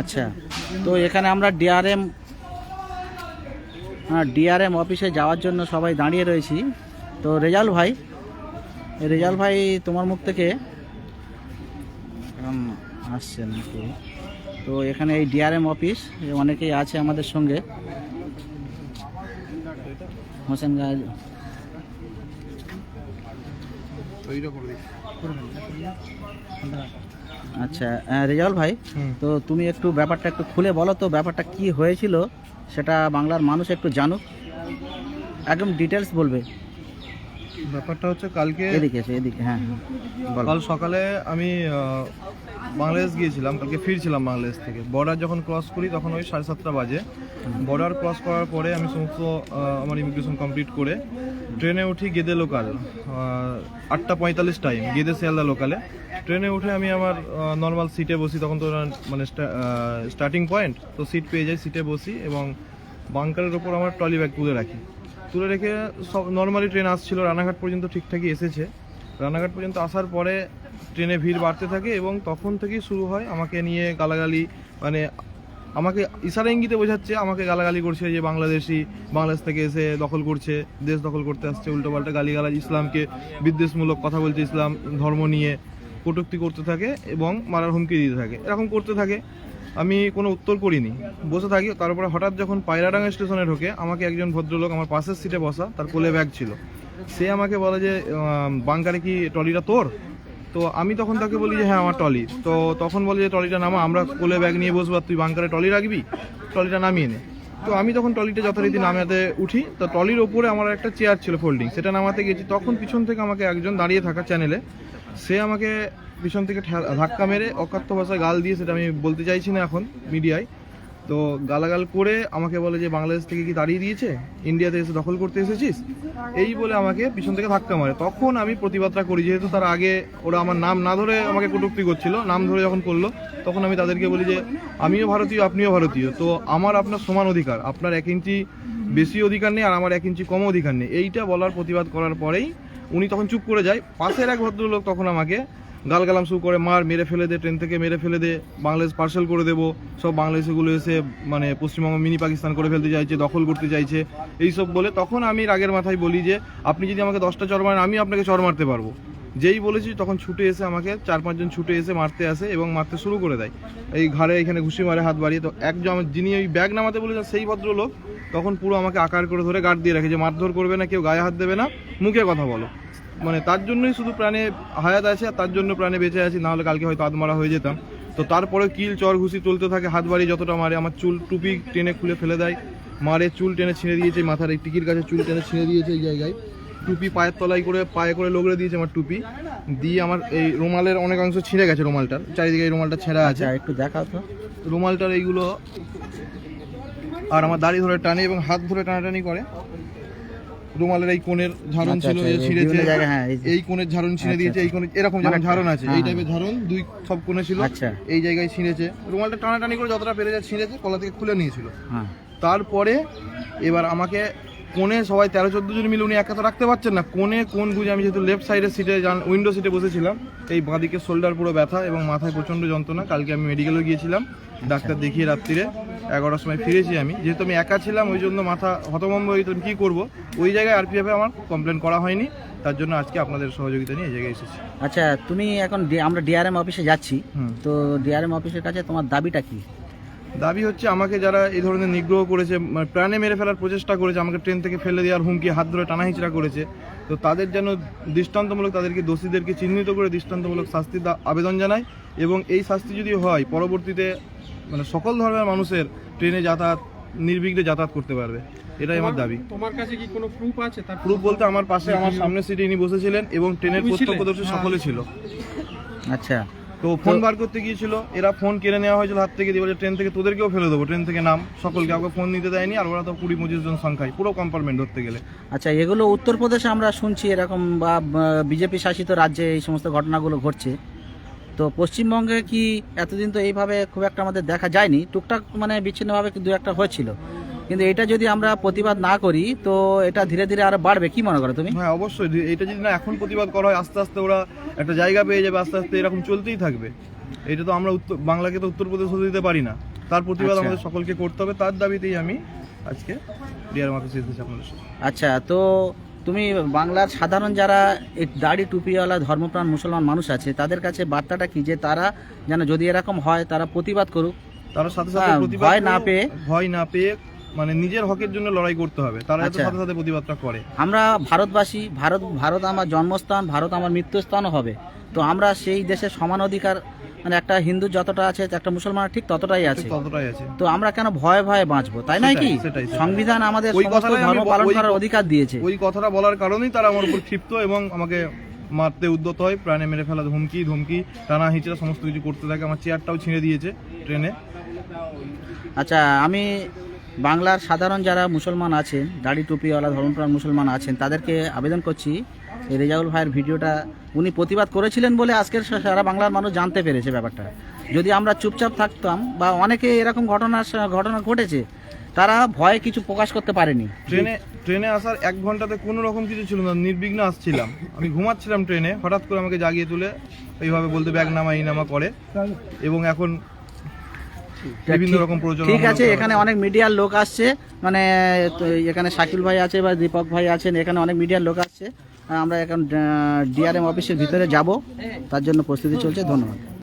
আচ্ছা তো এখানে আমরা ডিআরএম হ্যাঁ ডিআরএম অফিসে যাওয়ার জন্য সবাই দাঁড়িয়ে রয়েছি। তো রেজাল ভাই রেজাল ভাই তোমার মুখ থেকে আসছে নাকি? তো এখানে এই ডিআরএম অফিস অনেকেই আছে আমাদের সঙ্গে। হোসেন গাজ আচ্ছা রেজাল রেজাউল ভাই তো তুমি একটু ব্যাপারটা একটু খুলে বলো তো ব্যাপারটা কি হয়েছিল? সেটা বাংলার মানুষ একটু জানুক। একদম ডিটেলস বলবে। ব্যাপারটা হচ্ছে কালকে এদিকে এসে এদিকে হ্যাঁ। কাল সকালে আমি বাংলাদেশ গিয়েছিলাম কালকে ফিরছিলাম বাংলাদেশ থেকে। বর্ডার যখন ক্রস করি তখন ওই সাড়ে সাতটা বাজে। বর্ডার ক্রস করার পরে আমি সমস্ত আমার ইমিগ্রেশন কমপ্লিট করে ট্রেনে উঠি গেদে লোকাল আটটা পঁয়তাল্লিশ টাইম গেদে শিয়ালদা লোকালে ট্রেনে উঠে আমি আমার নর্মাল সিটে বসি তখন তো মানে স্টার্টিং পয়েন্ট তো সিট পেয়ে যাই সিটে বসি এবং বাংকারের ওপর আমার ট্রলি ব্যাগ তুলে রাখি। তুলে রেখে সব নর্মালি ট্রেন আসছিল, রানাঘাট পর্যন্ত ঠিকঠাকই এসেছে। রানাঘাট পর্যন্ত আসার পরে ট্রেনে ভিড় বাড়তে থাকে এবং তখন থেকেই শুরু হয় আমাকে নিয়ে গালাগালি মানে আমাকে ইশারা ইঙ্গিতে বোঝাচ্ছে, আমাকে গালাগালি করছে যে বাংলাদেশি, বাংলাদেশ থেকে এসে দখল করছে, দেশ দখল করতে আসছে, উল্টোপাল্টা গালিগালাজ, ইসলামকে বিদ্বেষমূলক কথা বলছে, ইসলাম ধর্ম নিয়ে কটুক্তি করতে থাকে এবং মারার হুমকি দিতে থাকে। এরকম করতে থাকে। আমি কোনো উত্তর করিনি। বসে থাকি তারপরে হঠাৎ যখন পায়রাডাঙ্গা স্টেশনে ঢোকে, আমাকে একজন ভদ্রলোক আমার পাশের সিটে বসা, তার কোলে ব্যাগ ছিল। সে আমাকে বলে যে বাংকারে কি ট্রলিটা তোর? তো আমি তখন তাকে বলি যে হ্যাঁ আমার ট্রলি। তো তখন বলে যে, ট্রলিটা নামা, আমরা কোলে ব্যাগ নিয়ে বসবো তুই বাংকারে টলি রাখবি? ট্রলিটা নামিয়ে নে। তো আমি তখন ট্রলিটা যথারীতি নামাতে উঠি। তো ট্রলির ওপরে আমার একটা চেয়ার ছিল ফোল্ডিং সেটা নামাতে গেছি। তখন পিছন থেকে আমাকে একজন দাঁড়িয়ে থাকা চ্যানেলে সে আমাকে পিছন থেকে ধাক্কা মেরে অকাত্য ভাষায় গাল দিয়ে সেটা আমি বলতে চাইছি না এখন মিডিয়ায়। তো গালাগাল করে আমাকে বলে যে বাংলাদেশ থেকে কি দাঁড়িয়ে দিয়েছে? ইন্ডিয়াতে এসে দখল করতে এসেছিস? এই বলে আমাকে পিছন থেকে ধাক্কা মারে। তখন আমি প্রতিবাদটা করি, যেহেতু তার আগে ওরা আমার নাম না ধরে আমাকে কটূক্তি করছিল, নাম ধরে যখন করল, তখন আমি তাদেরকে বলি যে, আমিও ভারতীয়, আপনিও ভারতীয়। তো আমার আপনার সমান অধিকার, আপনার এক ইঞ্চি বেশি অধিকার নেই আর আমার এক ইঞ্চি কম অধিকার নেই। এইটা বলার প্রতিবাদ করার পরেই উনি তখন চুপ করে যায়। পাশের এক ভদ্রলোক তখন আমাকে গালগালাম শুরু করে মার মেরে ফেলে দে, ট্রেন থেকে মেরে ফেলে দে, বাংলাদেশ পার্সেল করে দেবো। সব বাংলাদেশিগুলো এসে মানে পশ্চিমবঙ্গ মিনি পাকিস্তান করে ফেলতে চাইছে, দখল করতে চাইছে। এইসব বলে তখন আমি রাগের মাথায় বলি যে, আপনি যদি আমাকে দশটা চর মারেন আমি আপনাকে চর মারতে পারব। যেই বলেছি তখন ছুটে এসে আমাকে চার পাঁচজন ছুটে এসে মারতে আসে এবং মারতে শুরু করে দেয়। এই ঘাড়ে এখানে ঘুষি মারে, হাত বাড়িয়ে তো একজন যিনি ওই ব্যাগ নামাতে বলেছেন সেই ভদ্রলোক তখন পুরো আমাকে আকার করে ধরে গার্ড দিয়ে রাখে যে, মারধর করবে না, কেউ গায়ে হাত দেবে না, মুখে কথা বলো। মানে তার জন্যই শুধু প্রাণে হায়াত আছে আর তার জন্য প্রাণে বেঁচে আছি নাহলে কালকে হয়তো আদমারা হয়ে যেতাম। তো তারপরে কিল চর ঘুষি চলতে থাকে হাত বাড়ি যতটা মারে আমার চুল টুপি টেনে খুলে ফেলে দেয়। মারে চুল টেনে ছিঁড়ে দিয়েছে মাথার এই টিকির কাছে চুল টেনে ছিঁড়ে দিয়েছে এই জায়গায়। টুপি পায়ের তলায় করে পায়ে করে লগড়ে দিয়েছে আমার টুপি। দিয়ে আমার এই রুমালের অনেক অংশ ছিঁড়ে গেছে রুমালটার। চারিদিকে এই রুমালটা ছেঁড়া আছে। আচ্ছা একটু দেখাও তো। রুমালটার এইগুলো আর আমার দাড়ি ধরে টানে এবং হাত ধরে টানাটানি করে। রুমালের এই কোণের ঝাড়ন আচ্ছা, ছিল আচ্ছা, ছিঁড়েছে হ্যাঁ, এই কোণের ঝাড়ন ছিঁড়ে আচ্ছা, দিয়েছে এই কোণে এরকম যেমন মানে- ঝাড়ন আছে হ্যাঁ, এই হ্যাঁ। টাইপের ঝাড়ন দুই সব কোণে ছিল আচ্ছা। এই জায়গায় ছিঁড়েছে রুমালটা টানাটানি করে যতটা পেরে যায় ছিঁড়েছে কলা থেকে খুলে নিয়েছিল হ্যাঁ তারপরে এবার আমাকে কোণে সবাই তেরো চোদ্দ জন মিলে উনি একা তো রাখতে পারছেন না। কোণে কোন বুঝে আমি যেহেতু লেফট সাইডের সিটে উইন্ডো সিটে বসেছিলাম এই বাঁদিকে শোল্ডার পুরো ব্যথা এবং মাথায় প্রচণ্ড যন্ত্রণা। কালকে আমি মেডিকেলে গিয়েছিলাম ডাক্তার দেখিয়ে রাত্রিরে এগারোটার সময় ফিরেছি আমি। যেহেতু আমি একা ছিলাম ওই জন্য মাথা হতভম্ব হয়ে কী করব? ওই জায়গায় আর আরপিএফে আমার কমপ্লেন করা হয়নি তার জন্য আজকে আপনাদের সহযোগিতা নিয়ে এই জায়গায় এসেছি। আচ্ছা তুমি এখন আমরা ডিআরএম অফিসে যাচ্ছি। তো ডিআরএম অফিসের কাছে তোমার দাবিটা কি? দাবি হচ্ছে আমাকে যারা এই ধরনের নিগ্রহ করেছে মানে প্রাণে মেরে ফেলার প্রচেষ্টা করেছে আমাকে ট্রেন থেকে ফেলে দেওয়ার হুমকি হাত ধরে টানা হিচড়া করেছে তো তাদের যেন দৃষ্টান্তমূলক তাদেরকে দোষীদেরকে চিহ্নিত করে দৃষ্টান্তমূলক শাস্তির দা- আবেদন জানায় এবং এই শাস্তি যদি হয় পরবর্তীতে মানে সকল ধর্মের মানুষের ট্রেনে যাতায়াত নির্বিঘ্নে যাতায়াত করতে পারবে। এটাই আমার দাবি। তোমার কাছে কি কোনো প্রুফ আছে? তার প্রুফ বলতে আমার পাশে আমার সামনের সিটে ইনি বসেছিলেন এবং ট্রেনের? প্রত্যক্ষদর্শী সকলে ছিল। আচ্ছা। তো ফোন বার করতে গিয়েছিল এরা ফোন কেড়ে নেওয়া হয়েছিল হাত থেকে দিয়ে বলে ট্রেন থেকে তোদেরকেও ফেলে দেবো ট্রেন থেকে নাম। সকলকে কাউকে ফোন নিতে দেয়নি আর ওরা তো কুড়ি পঁচিশ জন সংখ্যায় পুরো কম্পার্টমেন্ট ধরতে গেলে। আচ্ছা এগুলো উত্তরপ্রদেশে আমরা শুনছি এরকম বা বিজেপি শাসিত রাজ্যে এই সমস্ত ঘটনাগুলো ঘটছে। তো পশ্চিমবঙ্গে কি এতদিন তো এইভাবে খুব একটা আমাদের দেখা যায়নি? টুকটাক মানে বিচ্ছিন্নভাবে দু একটা হয়েছিল? কিন্তু এটা যদি আমরা প্রতিবাদ না করি তো এটা ধীরে ধীরে আরও বাড়বে। কি মনে করো তুমি? হ্যাঁ অবশ্যই। এটা যদি না এখন প্রতিবাদ করা হয় আস্তে আস্তে ওরা একটা জায়গা পেয়ে যাবে আস্তে আস্তে এরকম চলতেই থাকবে। এটা তো আমরা উত্তর বাংলাকে তো উত্তরপ্রদেশ হতে দিতে পারি না। তার প্রতিবাদ আচ্ছা। আমাদের সকলকে করতে হবে। তার দাবিতেই আমি আজকে ডিয়ার মাথা এসেছি আপনাদের সাথে আচ্ছা তো তুমি বাংলার সাধারণ যারা এই দাড়ি টুপিওয়ালা ধর্মপ্রাণ মুসলমান মানুষ আছে তাদের কাছে বার্তাটা কি যে তারা যেন যদি এরকম হয় তারা প্রতিবাদ করুক? তারা সাথে সাথে হ্যাঁ, প্রতিবাদ ভয় না পেয়ে- ভয় না পেয়ে মানে নিজের হকের জন্য লড়াই করতে হবে। তারা যাতে আচ্ছা। সাথে সাথে প্রতিবাদটা করে। আমরা ভারতবাসী ভারত ভারত আমার জন্মস্থান ভারত আমার মৃত্যুস্থানও হবে। তো আমরা সেই দেশের সমান অধিকার মানে একটা হিন্দু যতটা আছে একটা মুসলমান ঠিক ততটাই আছে। ততটাই আছে। তো আমরা কেন ভয়ে ভয়ে বাঁচবো তাই নয় কি। সংবিধান আমাদের ওই আমি ধর্ম পালন করার অধিকার দিয়েছে। ওই কথাটা বলার কারণেই তারা আমার উপর ক্ষিপ্ত এবং আমাকে মারতে উদ্যত হয় প্রাণে মেরে ফেলা ধমকি ধমকি টানা হিচড়া সমস্ত কিছু করতে থাকে আমার চেয়ারটাও ছিঁড়ে দিয়েছে ট্রেনে আচ্ছা আমি বাংলার সাধারণ যারা মুসলমান আছেন, দাড়ি টুপিওয়ালা, ধর্মপ্রাণ মুসলমান আছেন, তাদেরকে আবেদন করছি এই রেজাউল ভাইয়ের ভিডিওটা। উনি প্রতিবাদ করেছিলেন বলে আজকের সারা বাংলার মানুষ জানতে পেরেছে ব্যাপারটা। যদি আমরা চুপচাপ থাকতাম বা অনেকে এরকম ঘটনা ঘটনা ঘটেছে, তারা ভয়ে কিছু প্রকাশ করতে পারেনি। ট্রেনে ট্রেনে আসার এক ঘন্টাতে কোনো রকম কিছু ছিল না, নির্বিঘ্ন আসছিলাম। আমি ঘুমাচ্ছিলাম ট্রেনে, হঠাৎ করে আমাকে জাগিয়ে তুলে এইভাবে বলতে ব্যাগ নামা এই নামা করে। এবং এখন বিভিন্ন ঠিক- রকম প্রয়োজন ঠিক আছে এখানে অনেক মিডিয়ার লোক আসছে মানে এখানে শাকিল ভাই আছে বা দীপক ভাই আছেন এখানে অনেক মিডিয়ার লোক আসছে। আমরা এখন ডিআরএম অফিসের ভিতরে যাব তার জন্য প্রস্তুতি চলছে ধন্যবাদ।